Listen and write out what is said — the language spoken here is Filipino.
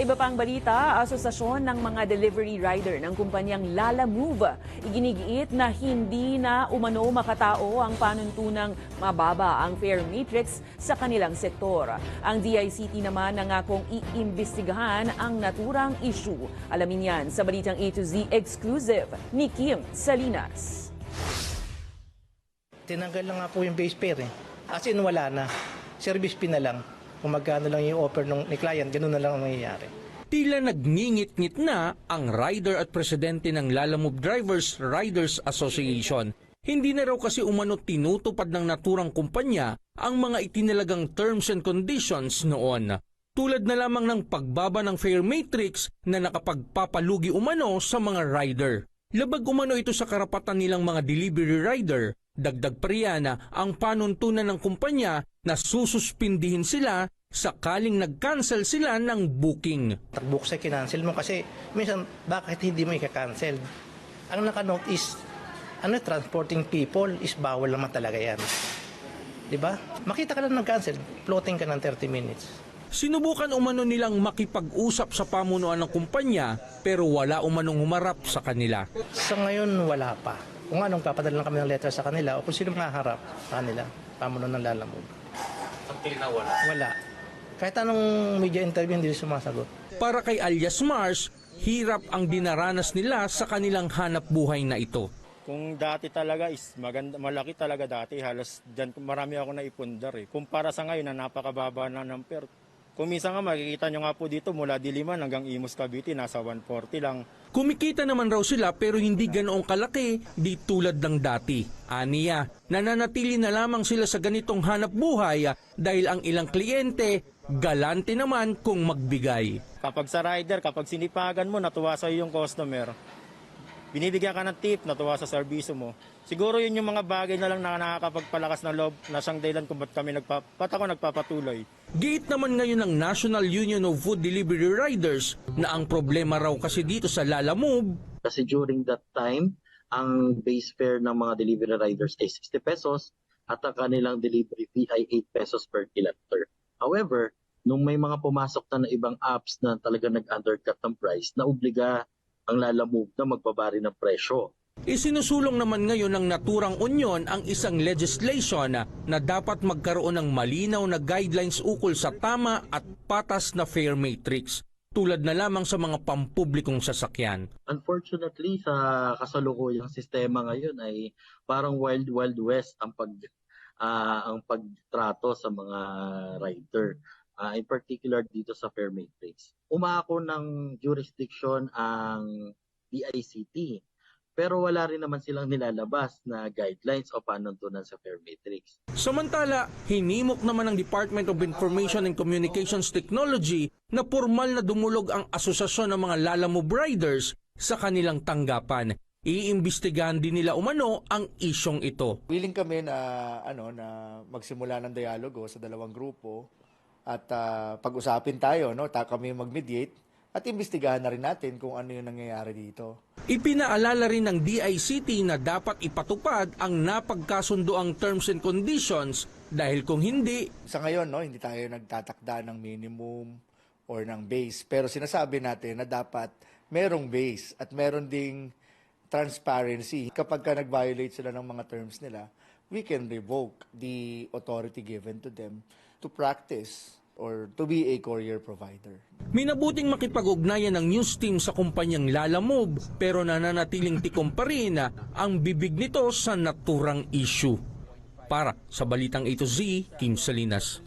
iba pang balita, asosasyon ng mga delivery rider ng kumpanyang Lala Move iginigiit na hindi na umano makatao ang panuntunang mababa ang fare matrix sa kanilang sektor. Ang DICT naman nangakong iimbestigahan ang naturang issue. Alamin yan sa balitang A to Z exclusive ni Kim Salinas. Tinanggal lang nga po yung base fare eh. As in wala na. Service fee na lang. Kung magkano lang yung offer ng, ni client, ganun na lang ang mangyayari. Tila nagngingit-ngit na ang rider at presidente ng Lalamove Drivers Riders Association. Hindi na raw kasi umano tinutupad ng naturang kumpanya ang mga itinalagang terms and conditions noon. Tulad na lamang ng pagbaba ng fare matrix na nakapagpapalugi umano sa mga rider. Labag umano ito sa karapatan nilang mga delivery rider. Dagdag pa riyan ang panuntunan ng kumpanya na sususpindihin sila sakaling nag-cancel sila ng booking. Book sa kinancel mo kasi minsan bakit hindi mo i-cancel? Ang nakanote is ano, transporting people is bawal naman talaga yan. Di ba? Makita ka lang nag-cancel, floating ka ng 30 minutes. Sinubukan umano nilang makipag-usap sa pamunuan ng kumpanya pero wala umanong humarap sa kanila. Sa ngayon, wala pa. Kung anong papadala lang kami ng letter sa kanila o kung sino maharap sa kanila, pamuno ng lalamog. Until na wala. Wala. Kahit anong media interview, hindi sumasagot. Para kay alias Mars, hirap ang dinaranas nila sa kanilang hanap buhay na ito. Kung dati talaga is maganda, malaki talaga dati, halos dyan marami ako na ipundar eh. Kumpara sa ngayon na napakababa na ng per. Kung minsan nga makikita nyo nga po dito mula Diliman hanggang Imus Cavite, nasa 140 lang. Kumikita naman raw sila pero hindi ganoong kalaki di tulad ng dati. Aniya, nananatili na lamang sila sa ganitong hanap buhay ah, dahil ang ilang kliyente galante naman kung magbigay. Kapag sa rider, kapag sinipagan mo, natuwa sa yung customer, binibigyan ka ng tip, natuwa sa serbisyo mo. Siguro yun yung mga bagay na lang na nakakapagpalakas ng loob na siyang dahilan kung ba't kami nagpa, ba't ako nagpapatuloy. Giit naman ngayon ng National Union of Food Delivery Riders na ang problema raw kasi dito sa Lalamove Kasi during that time, ang base fare ng mga delivery riders ay 60 pesos at ang kanilang delivery fee ay 8 pesos per kilometer. However, nung may mga pumasok na, na ibang apps na talaga nag-undercut ng price, naobliga ang Lalamove na magbabari ng presyo. Isinusulong naman ngayon ng naturang unyon ang isang legislation na, dapat magkaroon ng malinaw na guidelines ukol sa tama at patas na fare matrix tulad na lamang sa mga pampublikong sasakyan. Unfortunately, sa kasalukuyang sistema ngayon ay parang wild wild west ang pag ah, ang pagtrato sa mga rider. Ah, in particular dito sa fare matrix. Umako ng jurisdiction ang DICT. Pero wala rin naman silang nilalabas na guidelines o panuntunan sa fare matrix. Samantala, hinimok naman ng Department of Information and Communications Technology na formal na dumulog ang asosasyon ng mga Lalamove Riders sa kanilang tanggapan. Iimbestigahan din nila umano ang isyong ito. Willing kami na ano na magsimula ng dialogo sa dalawang grupo at ah, pag-usapin tayo no, ta kami mag-mediate at imbestigahan na rin natin kung ano yung nangyayari dito. Ipinaalala rin ng DICT na dapat ipatupad ang napagkasundoang terms and conditions dahil kung hindi, Sa ngayon no, hindi tayo nagtatakda ng minimum or ng base, pero sinasabi natin na dapat merong base at meron ding transparency. Kapag ka nag-violate sila ng mga terms nila, we can revoke the authority given to them to practice or to be a courier provider. Minabuting makipag-ugnayan ng news team sa kumpanyang Lalamove pero nananatiling tikom pa rin ang bibig nito sa naturang issue. Para sa Balitang A to Z, Kim Salinas.